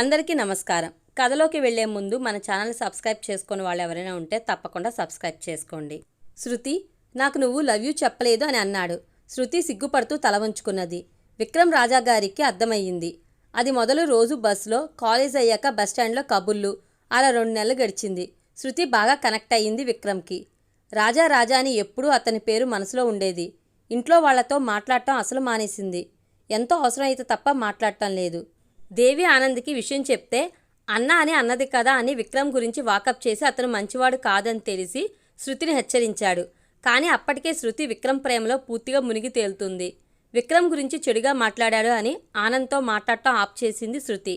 అందరికీ నమస్కారం. కథలోకి వెళ్ళే ముందు మన ఛానల్ సబ్స్క్రైబ్ చేసుకుని వాళ్ళు ఎవరైనా ఉంటే తప్పకుండా సబ్స్క్రైబ్ చేసుకోండి. శృతి నాకు నువ్వు లవ్ యూ చెప్పలేదు అని అన్నాడు. శృతి సిగ్గుపడుతూ తల వంచుకున్నది. విక్రమ్ రాజా గారికి అర్థమయ్యింది. అది మొదలు రోజు బస్సులో కాలేజ్ అయ్యాక బస్టాండ్లో కబుర్లు. అలా రెండు నెలలు గడిచింది. శృతి బాగా కనెక్ట్ అయ్యింది విక్రమ్కి. రాజా రాజా అని ఎప్పుడూ అతని పేరు మనసులో ఉండేది. ఇంట్లో వాళ్ళతో మాట్లాడటం అసలు మానేసింది. ఎంతో అవసరమైతే తప్ప మాట్లాడటం లేదు. దేవి ఆనంద్కి విషయం చెప్తే అన్న అని అన్నది కదా అని విక్రమ్ గురించి వాకప్ చేసి అతను మంచివాడు కాదని తెలిసి శృతిని హెచ్చరించాడు. కానీ అప్పటికే శృతి విక్రమ్ ప్రేమలో పూర్తిగా మునిగి తేలుతుంది. విక్రమ్ గురించి చెడుగా మాట్లాడాడు అని ఆనంద్తో మాట్లాడటం ఆప్ చేసింది శృతి.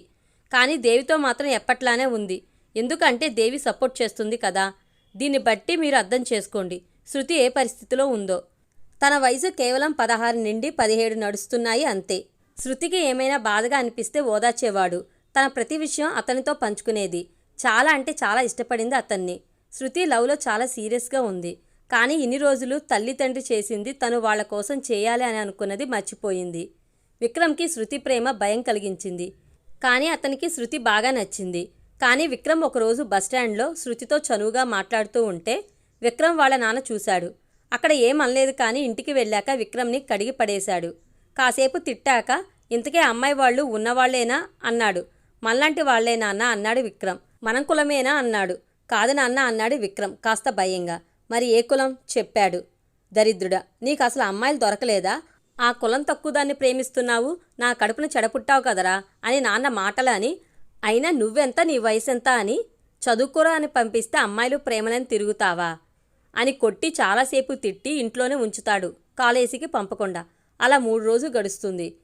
కానీ దేవితో మాత్రం ఎప్పట్లానే ఉంది. ఎందుకంటే దేవి సపోర్ట్ చేస్తుంది కదా. దీన్ని బట్టి మీరు అర్థం చేసుకోండి. శృతి ఏ పరిస్థితిలో ఉందో. తన వయసు కేవలం పదహారు నుండి పదిహేడు నడుస్తున్నాయి అంతే. శృతికి ఏమైనా బాధగా అనిపిస్తే ఓదార్చేవాడు. తన ప్రతి విషయం అతనితో పంచుకునేది. చాలా అంటే చాలా ఇష్టపడింది అతన్ని. శృతి లవ్లో చాలా సీరియస్గా ఉంది. కానీ ఇన్ని రోజులు తల్లిదండ్రి చేసింది తను వాళ్ళ కోసం చేయాలి అని అనుకున్నది మర్చిపోయింది. విక్రమ్కి శృతి ప్రేమ భయం కలిగించింది. కానీ అతనికి శృతి బాగా నచ్చింది. కానీ విక్రమ్ ఒకరోజు బస్టాండ్లో శృతితో చనువుగా మాట్లాడుతూ ఉంటే విక్రమ్ వాళ్ళ నాన్న చూశాడు. అక్కడ ఏం అనలేదు కానీ ఇంటికి వెళ్ళాక విక్రమ్ని కడిగి పడేశాడు. కాసేపు తిట్టాక ఇంతకే అమ్మాయి వాళ్ళు ఉన్నవాళ్ళేనా? అన్నాడు. మనలాంటి వాళ్ళేనా అన్న అన్నాడు విక్రమ్. మనం కులమేనా? అన్నాడు. కాదు నాన్న అన్నాడు విక్రమ్ కాస్త భయంగా. మరి ఏ కులం? చెప్పాడు. దరిద్రుడా నీకు అసలు అమ్మాయిలు దొరకలేదా? ఆ కులం తక్కువ దాన్ని ప్రేమిస్తున్నావు నా కడుపును చెడపుట్టావు కదరా? అని నాన్న మాటలని అయినా నువ్వెంత నీ వయసెంత? అని చదువుకోరా అని పంపిస్తే అమ్మాయిలు ప్రేమలని తిరుగుతావా? అని కొట్టి చాలాసేపు తిట్టి ఇంట్లోనే ఉంచుతాడు కాలేజీకి పంపకుండా. అలా మూడు రోజులు గడుస్తుంది.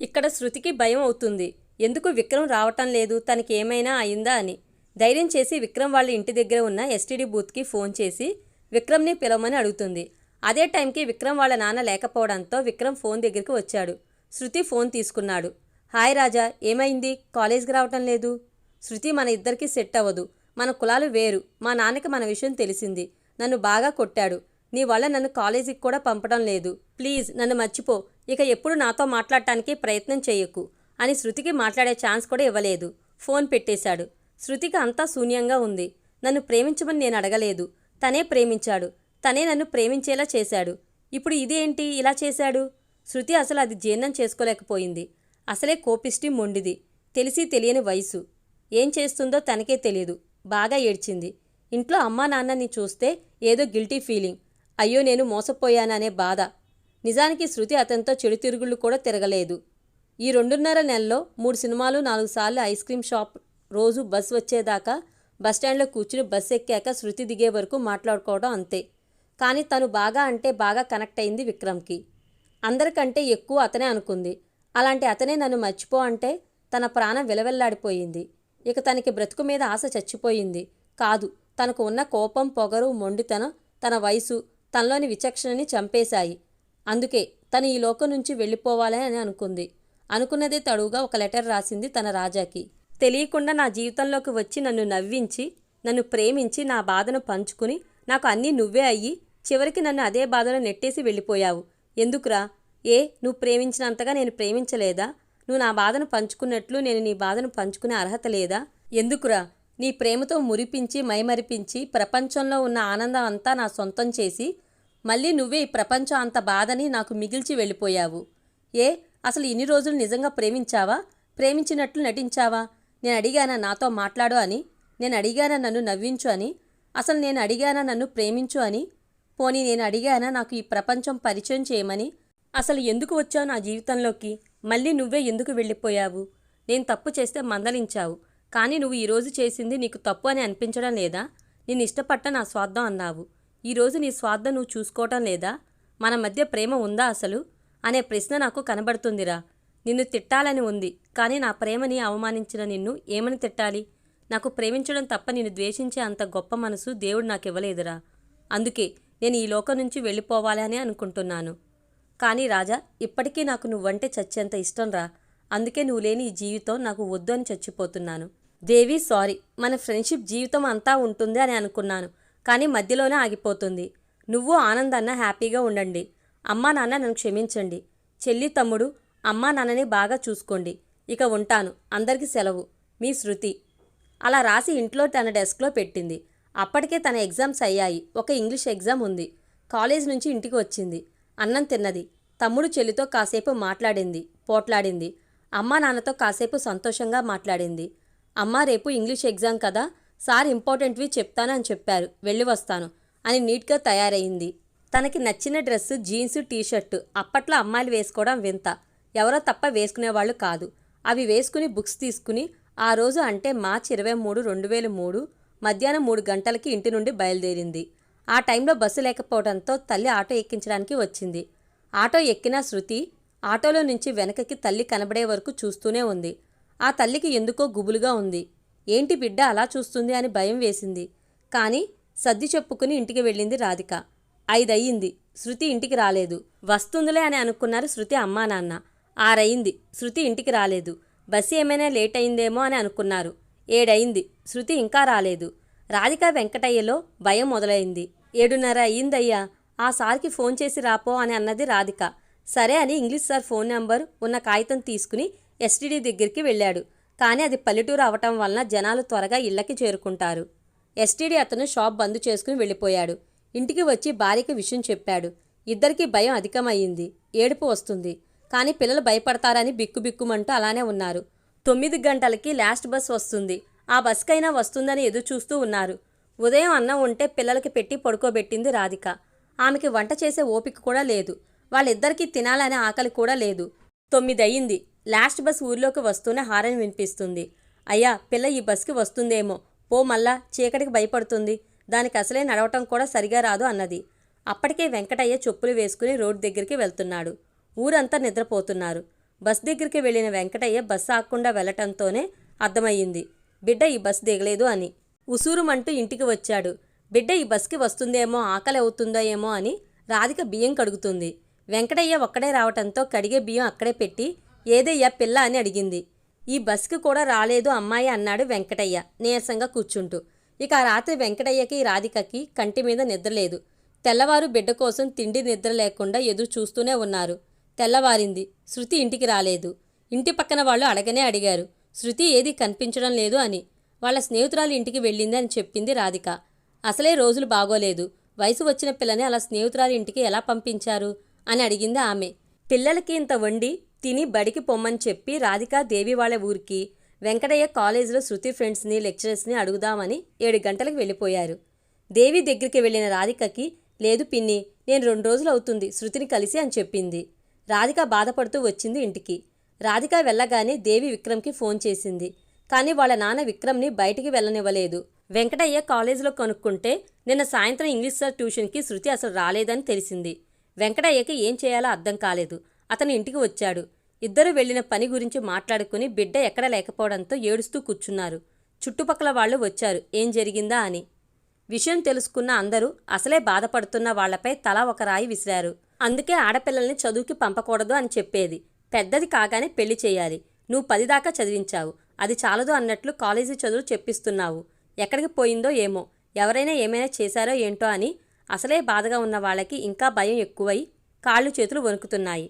ఇక్కడ శృతికి భయం అవుతుంది. ఎందుకు విక్రమ్ రావటం లేదు? తనకి ఏమైనా అయిందా అని. ధైర్యం చేసి విక్రమ్ వాళ్ళ ఇంటి దగ్గర ఉన్న ఎస్టీడీ బూత్కి ఫోన్ చేసి విక్రమ్ని పిలవమని అడుగుతుంది. అదే టైంకి విక్రమ్ వాళ్ళ నాన్న లేకపోవడంతో విక్రమ్ ఫోన్ దగ్గరికి వచ్చాడు. శృతి ఫోన్ తీసుకున్నాడు. హాయ్ రాజా ఏమైంది? కాలేజ్కి రావటం లేదు. శృతి మన ఇద్దరికి సెట్ అవ్వదు. మన కులాలు వేరు. మా నాన్నకి మన విషయం తెలిసింది. నన్ను బాగా కొట్టాడు. నీ వల్ల నన్ను కాలేజీకి కూడా పంపడం లేదు. ప్లీజ్ నన్ను మర్చిపో. ఇక ఎప్పుడు నాతో మాట్లాడటానికి ప్రయత్నం చేయకు అని శృతికి మాట్లాడే ఛాన్స్ కూడా ఇవ్వలేదు. ఫోన్ పెట్టేశాడు. శృతికి అంతా శూన్యంగా ఉంది. నన్ను ప్రేమించమని నేను అడగలేదు. తనే ప్రేమించాడు. తనే నన్ను ప్రేమించేలా చేశాడు. ఇప్పుడు ఇదేంటి ఇలా చేశాడు? శృతి అసలు అది జీర్ణం చేసుకోలేకపోయింది. అసలే కోపిష్టి మొండిది. తెలిసి తెలియని వయసు. ఏం చేస్తుందో తనకే తెలియదు బాగా ఏడ్చింది. ఇంట్లో అమ్మా నాన్నని చూస్తే ఏదో గిల్టీ ఫీలింగ్. అయ్యో నేను మోసపోయాననే బాధ. నిజానికి శృతి అతనితో చెడు తిరుగుళ్ళు కూడా తిరగలేదు. ఈ రెండున్నర నెలలో మూడు సినిమాలు నాలుగు సార్లు ఐస్ క్రీమ్ షాప్ రోజు బస్ వచ్చేదాకా బస్టాండ్లో కూర్చుని బస్ ఎక్కాక శృతి దిగే వరకు మాట్లాడుకోవడం అంతే. కానీ తను బాగా అంటే బాగా కనెక్ట్ అయింది విక్రమ్కి. అందరికంటే ఎక్కువ అతనే అనుకుంది. అలాంటి అతనే నన్ను మర్చిపో అంటే తన ప్రాణం విలవెల్లాడిపోయింది. ఇక తనకి బ్రతుకు మీద ఆశ చచ్చిపోయింది. కాదు తనకు ఉన్న కోపం పొగరు మొండితనం తన వయసు తనలోని విచక్షణని చంపేశాయి. అందుకే తను ఈ లోకం నుంచి వెళ్ళిపోవాలని అని అనుకుంది. అనుకున్నదే తడువుగా ఒక లెటర్ రాసింది తన రాజాకి. తెలియకుండా నా జీవితంలోకి వచ్చి నన్ను నవ్వించి నన్ను ప్రేమించి నా బాధను పంచుకుని నాకు అన్నీ నువ్వే అయ్యి చివరికి నన్ను అదే బాధలో నెట్టేసి వెళ్ళిపోయావు. ఎందుకురా? ఏ నువ్వు ప్రేమించినంతగా నేను ప్రేమించలేదా? నువ్వు నా బాధను పంచుకున్నట్లు నేను నీ బాధను పంచుకునే అర్హత లేదా? ఎందుకురా? నీ ప్రేమతో మురిపించి మైమరిపించి ప్రపంచంలో ఉన్న ఆనందం అంతా నా సొంతం చేసి మళ్ళీ నువ్వే ఈ ప్రపంచం అంత బాధని నాకు మిగిల్చి వెళ్ళిపోయావు. ఏ అసలు ఇన్ని రోజులు నిజంగా ప్రేమించావా? ప్రేమించినట్లు నటించావా? నేను అడిగానా నాతో మాట్లాడు అని? నేను అడిగానా నన్ను నవ్వించు అని? అసలు నేను అడిగానా నన్ను ప్రేమించు అని? పోనీ నేను అడిగానా నాకు ఈ ప్రపంచం పరిచయం చేయమని? అసలు ఎందుకు వచ్చావు నా జీవితంలోకి? మళ్ళీ నువ్వే ఎందుకు వెళ్ళిపోయావు? నేను తప్పు చేస్తే మందలించావు. కానీ నువ్వు ఈరోజు చేసింది నీకు తప్పు అని అనిపించడం లేదా? నేను ఇష్టపట్ట నా స్వార్థం అన్నావు. ఈరోజు నీ స్వార్థం నువ్వు చూసుకోవటం లేదా? మన మధ్య ప్రేమ ఉందా అసలు? అనే ప్రశ్న నాకు కనబడుతుందిరా. నిన్ను తిట్టాలని ఉంది కానీ నా ప్రేమని అవమానించిన నిన్ను ఏమని తిట్టాలి? నాకు ప్రేమించడం తప్ప నిన్ను ద్వేషించే అంత గొప్ప మనసు దేవుడు నాకు ఇవ్వలేదురా అందుకే నేను ఈ లోకం నుంచి వెళ్ళిపోవాలని అనుకుంటున్నాను. కానీ రాజా ఇప్పటికీ నాకు నువ్వంటే చచ్చేంత ఇష్టం రా అందుకే నువ్వు లేని ఈ జీవితం నాకు వద్దు అని చచ్చిపోతున్నాను. దేవి సారీ మన ఫ్రెండ్షిప్ జీవితం అంతా ఉంటుంది అని అనుకున్నాను కానీ మధ్యలోనే ఆగిపోతుంది. నువ్వు ఆనందన్న హ్యాపీగా ఉండండి. అమ్మా నాన్న నన్ను క్షమించండి. చెల్లి తమ్ముడు అమ్మా నాన్నని బాగా చూసుకోండి. ఇక ఉంటాను. అందరికీ సెలవు. మీ శృతి. అలా రాసి ఇంట్లో తన డెస్క్లో పెట్టింది. అప్పటికే తన ఎగ్జామ్స్ అయ్యాయి. ఒక ఇంగ్లీష్ ఎగ్జామ్ ఉంది. కాలేజ్ నుంచి ఇంటికి వచ్చింది. అన్నం తిన్నది. తమ్ముడు చెల్లితో కాసేపు మాట్లాడింది పోట్లాడింది. అమ్మా నాన్నతో కాసేపు సంతోషంగా మాట్లాడింది. అమ్మ రేపు ఇంగ్లీష్ ఎగ్జామ్ కదా సార్ ఇంపార్టెంట్వి చెప్తానని చెప్పారు. వెళ్ళి వస్తాను అని నీట్గా తయారయింది. తనకి నచ్చిన డ్రెస్సు జీన్స్ టీషర్టు అప్పట్లో అమ్మాయిలు వేసుకోవడం వింత. ఎవరో తప్ప వేసుకునేవాళ్ళు కాదు. అవి వేసుకుని బుక్స్ తీసుకుని ఆ రోజు అంటే మార్చి ఇరవై మూడు రెండు వేల మూడు మధ్యాహ్నం మూడు గంటలకి ఇంటి నుండి బయలుదేరింది. ఆ టైంలో బస్సు లేకపోవడంతో తల్లి ఆటో ఎక్కించడానికి వచ్చింది. ఆటో ఎక్కిన శృతి ఆటోలో నుంచి వెనకకి తల్లి కనబడే వరకు చూస్తూనే ఉంది. ఆ తల్లికి ఎందుకో గుబులుగా ఉంది. ఏంటి బిడ్డ అలా చూస్తుంది అని భయం వేసింది. కానీ సర్ది చెప్పుకుని ఇంటికి వెళ్ళింది రాధిక. ఐదయ్యింది. శృతి ఇంటికి రాలేదు. వస్తుందిలే అని అనుకున్నారు శృతి అమ్మా నాన్న. ఆరయింది శృతి ఇంటికి రాలేదు. బస్సు ఏమైనా లేట్ అయిందేమో అని అనుకున్నారు. ఏడయింది శృతి ఇంకా రాలేదు. రాధిక వెంకటయ్యలో భయం మొదలైంది. ఏడున్నర అయ్యిందయ్యా. ఆ సార్కి ఫోన్ చేసి రాపో అని అన్నది రాధిక. సరే అని ఇంగ్లీష్ సార్ ఫోన్ నెంబర్ ఉన్న కాగితం తీసుకుని ఎస్టీడీ దగ్గరికి వెళ్ళాడు. కానీ అది పల్లెటూరు అవటం వలన జనాలు త్వరగా ఇళ్ళకి చేరుకుంటారు. ఎస్టీడీ అతను షాప్ బంద్ చేసుకుని వెళ్ళిపోయాడు. ఇంటికి వచ్చి భార్యకి విషయం చెప్పాడు. ఇద్దరికీ భయం అధికమయ్యింది. ఏడుపు వస్తుంది. కానీ పిల్లలు భయపడతారని బిక్కుబిక్కుమంటూ అలానే ఉన్నారు. తొమ్మిది గంటలకి లాస్ట్ బస్ వస్తుంది. ఆ బస్కైనా వస్తుందని ఎదురు చూస్తూ ఉన్నారు. ఉదయం అన్నం ఉంటే పిల్లలకి పెట్టి పడుకోబెట్టింది రాధిక. ఆమెకి వంట చేసే ఓపిక కూడా లేదు. వాళ్ళిద్దరికీ తినాలనే ఆకలి కూడా లేదు. తొమ్మిది అయ్యింది లాస్ట్ బస్ ఊర్లోకి వస్తూనే హారన్ వినిపిస్తుంది. అయ్యా పిల్ల ఈ బస్కి వస్తుందేమో. పో మళ్ళా చీకటికి భయపడుతుంది. దానికి అసలే నడవటం కూడా సరిగా రాదు అన్నది. అప్పటికే వెంకటయ్య చెప్పులు వేసుకుని రోడ్ దగ్గరికి వెళ్తున్నాడు. ఊరంతా నిద్రపోతున్నారు. బస్ దగ్గరికి వెళ్ళిన వెంకటయ్య బస్సు ఆకుండా వెళ్ళటంతోనే అర్థమయ్యింది. బిడ్డ ఈ బస్ దిగలేదు అని. ఉసూరుమంటూ ఇంటికి వచ్చాడు. బిడ్డ ఈ బస్కి వస్తుందేమో ఆకలి అవుతుందో ఏమో అని రాధిక బియ్యం కడుగుతుంది. వెంకటయ్య ఒక్కడే రావటంతో కడిగే బియ్యం అక్కడే పెట్టి ఏదయ్యా పిల్ల అని అడిగింది. ఈ బస్కి కూడా రాలేదు అమ్మాయి అన్నాడు వెంకటయ్య నీరసంగా కూర్చుంటూ. ఇక ఆ రాత్రి వెంకటయ్యకి రాధికకి కంటి మీద నిద్ర లేదు. తెల్లవారు బిడ్డ కోసం తిండి నిద్ర లేకుండా ఎదురు చూస్తూనే ఉన్నారు. తెల్లవారింది. శృతి ఇంటికి రాలేదు. ఇంటి పక్కన వాళ్ళు అడగనే అడిగారు. శృతి ఏది కనిపించడం లేదు అని. వాళ్ళ స్నేహితురాలు ఇంటికి వెళ్ళింది అని చెప్పింది రాధిక. అసలే రోజులు బాగోలేదు. వయసు వచ్చిన పిల్లని అలా స్నేహితురాలి ఇంటికి ఎలా పంపించారు? అని అడిగింది ఆమె. పిల్లలకి ఇంత వండి తిని బడికి పొమ్మని చెప్పి రాధిక దేవి వాళ్ళ ఊరికి వెంకటయ్య కాలేజీలో శృతి ఫ్రెండ్స్ని లెక్చరర్స్ని అడుగుదామని ఏడు గంటలకు వెళ్ళిపోయారు. దేవి దగ్గరికి వెళ్ళిన రాధికకి లేదు పిన్ని నేను రెండు రోజులు అవుతుంది శృతిని కలిసి అని చెప్పింది. రాధిక బాధపడుతూ వచ్చింది ఇంటికి. రాధిక వెళ్ళగానే దేవి విక్రమ్కి ఫోన్ చేసింది. కానీ వాళ్ళ నాన్న విక్రమ్ని బయటికి వెళ్ళనివ్వలేదు. వెంకటయ్య కాలేజీలో కనుక్కుంటే నిన్న సాయంత్రం ఇంగ్లీష్ సార్ ట్యూషన్కి శృతి అసలు రాలేదని తెలిసింది. వెంకటయ్యకి ఏం చేయాలో అర్థం కాలేదు. అతను ఇంటికి వచ్చాడు. ఇద్దరు వెళ్ళిన పని గురించి మాట్లాడుకుని బిడ్డ ఎక్కడ లేకపోవడంతో ఏడుస్తూ కూర్చున్నారు. చుట్టుపక్కల వాళ్ళు వచ్చారు. ఏం జరిగిందా అని. విషయం తెలుసుకున్న అందరూ అసలే బాధపడుతున్న వాళ్ళపై తలా ఒక రాయి విసిరారు. అందుకే ఆడపిల్లల్ని చదువుకి పంపకూడదు అని చెప్పేది. పెద్దది కాగానే పెళ్ళి చేయాలి. నువ్వు పది దాకా చదివించావు. అది చాలదు అన్నట్లు కాలేజీ చదువు చెప్పిస్తున్నావు. ఎక్కడికి పోయిందో ఏమో. ఎవరైనా ఏమైనా చేశారో ఏంటో అని. అసలే బాధగా ఉన్న వాళ్ళకి ఇంకా భయం ఎక్కువై కాళ్ళు చేతులు వణుకుతున్నాయి.